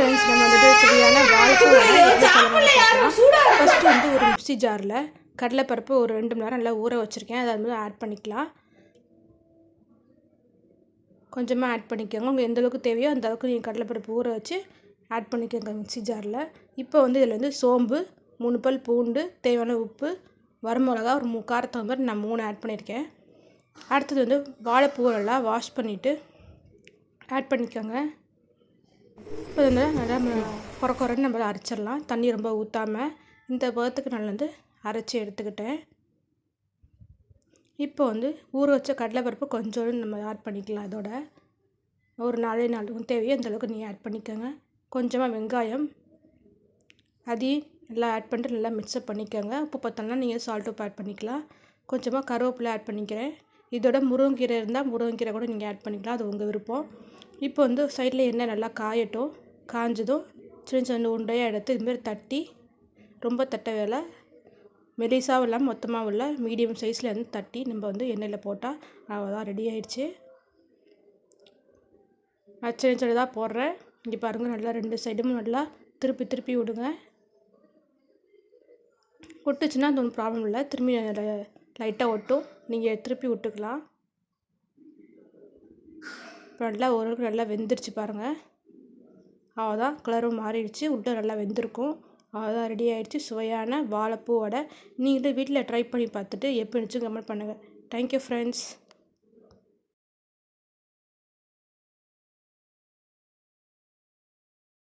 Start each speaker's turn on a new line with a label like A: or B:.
A: வாழைப்பூ வடை எப்படி செய்யலாம்னு பார்க்கலாம் ஃபஸ்ட்டு வந்து ஒரு மிக்ஸி ஜாரில் கடலைப்பருப்பு ஒரு ரெண்டு மணி நேரம் நல்லா ஊற வச்சுருக்கேன். அதை வந்து ஆட் பண்ணிக்கலாம். கொஞ்சமாக ஆட் பண்ணிக்கோங்க. உங்களுக்கு எந்த அளவுக்கு தேவையோ அந்த அளவுக்கு நீங்கள் கடலைப்பருப்பு ஊற வச்சு ஆட் பண்ணிக்கோங்க மிக்ஸி ஜாரில் இப்போ வந்து இதில் வந்து சோம்பு மூணு பல் பூண்டு தேவையான உப்பு வரமிளகா ஒரு மூ காரத்தகுந்த மாதிரி நான் மூணு ஆட் பண்ணியிருக்கேன் அடுத்தது வந்து வாழைப்பூவை நல்லா வாஷ் பண்ணிவிட்டு ஆட் பண்ணிக்கோங்க. இப்போ வந்து நல்லா குறை குறைன்னு நம்ம அரைச்சிடலாம். தண்ணி ரொம்ப ஊற்றாமல் இந்த பதத்துக்கு நான் வந்து அரைச்சி எடுத்துக்கிட்டேன். இப்போ வந்து ஊற வச்ச கடலைப்பருப்பு கொஞ்சோண்டு நம்ம ஆட் பண்ணிக்கலாம் இதோட ஒரு நாலே நாளுக்கும் தேவையோ அந்தளவுக்கு நீங்கள் ஆட் பண்ணிக்கோங்க. கொஞ்சமாக வெங்காயம் அதையும் நல்லா ஆட் பண்ணிட்டு நல்லா மிக்சப் பண்ணிக்கோங்க. உப்பு பார்த்தோம்னா நீங்கள் சால்ட் உப்பு ஆட் பண்ணிக்கலாம். கொஞ்சமாக கருவேப்பிலை ஆட் பண்ணிக்கிறேன். இதோட முருங்கீரை இருந்தால் முருங்கீரை கூட நீங்கள் ஆட் பண்ணிக்கலாம். அது உங்கள் விருப்பம். இப்போ வந்து சைடில் எண்ணெய் நல்லா காயட்டும் காஞ்சதும் சின்ன சின்ன உண்டையாக எடுத்து இதுமாரி தட்டி ரொம்ப தட்ட வேலை மெலிசாவும் இல்லாமல் மொத்தமாகவும் இல்லை. மீடியம் சைஸில் வந்து தட்டி நம்ம வந்து எண்ணெயில் போட்டால் அவ்வளோதான் ரெடி ஆயிடுச்சு. நான் சின்ன சின்னதாக போடுறேன். இங்கே பாருங்கள் நல்லா ரெண்டு சைடும் நல்லா திருப்பி திருப்பி விடுங்க. ஒட்டுச்சுன்னா அது ஒன்றும் ப்ராப்ளம் இல்லை. திரும்பி லைட்டாக ஒட்டும். நீங்கள் திருப்பி விட்டுக்கலாம். இப்போ நல்லா ஓரளவுக்கு நல்லா வெந்துருச்சு பாருங்கள் அவ்வளோதான் கலரும் மாறிடுச்சு. உட்டும் நல்லா வெந்திருக்கும். அவ்வளோதான் ரெடி ஆகிடுச்சு சுவையான வாழைப்பூ வடை. நீங்களும் வீட்டில் ட்ரை பண்ணி பார்த்துட்டு எப்படி இருந்துச்சு கமெண்ட் பண்ணுங்கள் தேங்க்யூ ஃப்ரெண்ட்ஸ்